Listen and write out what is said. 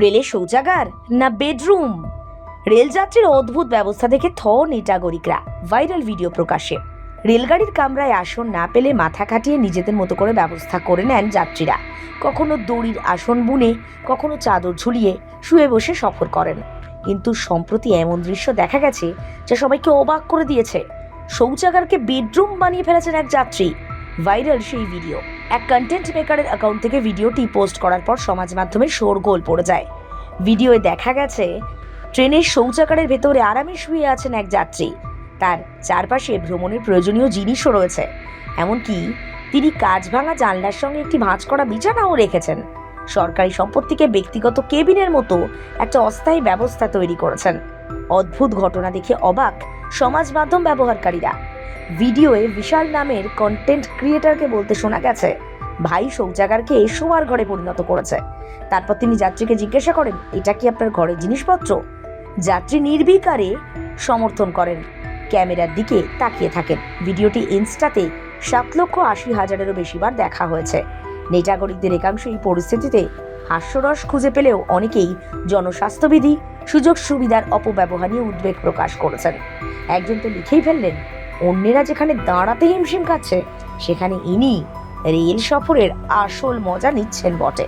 রেলে শৌচাগার না বেডরুম? রেলযাত্রীর অদ্ভুত ব্যবস্থা দেখে থ নেটাগরিকরা ভাইরাল ভিডিও প্রকাশে। রেলগাড়ির কামরায় আসন না পেলে মাথা কাটিয়ে নিজেদের মতো করে ব্যবস্থা করে নেন যাত্রীরা। কখনো দড়ির আসন বুনে, কখনো চাদর ঝুলিয়ে শুয়ে বসে সফর করেন। কিন্তু সম্প্রতি এমন দৃশ্য দেখা গেছে, যা সবাইকে অবাক করে দিয়েছে। শৌচাগারকে বেডরুম বানিয়ে ফেলেছেন এক যাত্রী। ভাইরাল সেই ভিডিও এক কন্টেন্ট মেকারের অ্যাকাউন্ট থেকে ভিডিওটি পোস্ট করার পর সমাজ মাধ্যমে শোরগোল পড়ে যায়। ভিডিওয়ে দেখা গেছে, ট্রেনের শৌচাগারের ভেতরে আরামে শুয়ে আছেন এক যাত্রী। তার চারপাশে ভ্রমণের প্রয়োজনীয় জিনিসও রয়েছে। এমনকি তিনি কাজ ভাঙা জানলার সঙ্গে একটি ভাঁজ করা বিছানাও রেখেছেন। সরকারি সম্পত্তিকে ব্যক্তিগত কেবিনের মতো একটা অস্থায়ী ব্যবস্থা তৈরি করেছেন। অদ্ভুত ঘটনা দেখে অবাক সমাজ মাধ্যম ব্যবহারকারীরা। ভিডিওয়ে বিশাল নামের কন্টেন্ট ক্রিয়েটারকে বলতে শোনা গেছে। ভাই শৌচাগারকে শোয়ার ঘরে পরিণত করেছে। তারপর তিনি যাত্রীকে জিজ্ঞাসা করেন, এটা কি আপনার ঘরের জিনিসপত্র? যাত্রী নির্বিকারে সমর্থন করেন, ক্যামেরার দিকে তাকিয়ে থাকেন। ভিডিওটি ইনস্টাতে সাত লক্ষ আশি হাজারেরও বেশিবার দেখা হয়েছে। নেটাগরিকদের একাংশ এই পরিস্থিতিতে হাস্যরস খুঁজে পেলেও অনেকেই জনস্বাস্থ্যবিধি সুযোগ সুবিধার অপব্যবহার নিয়ে উদ্বেগ প্রকাশ করেছেন। একজন তো লিখেই ফেললেন অন্যেরা যেখানে দাঁড়াতে হিমশিম খাচ্ছে সেখানে ইনি রেল সফরের আসল মজা নিচ্ছেন বটে।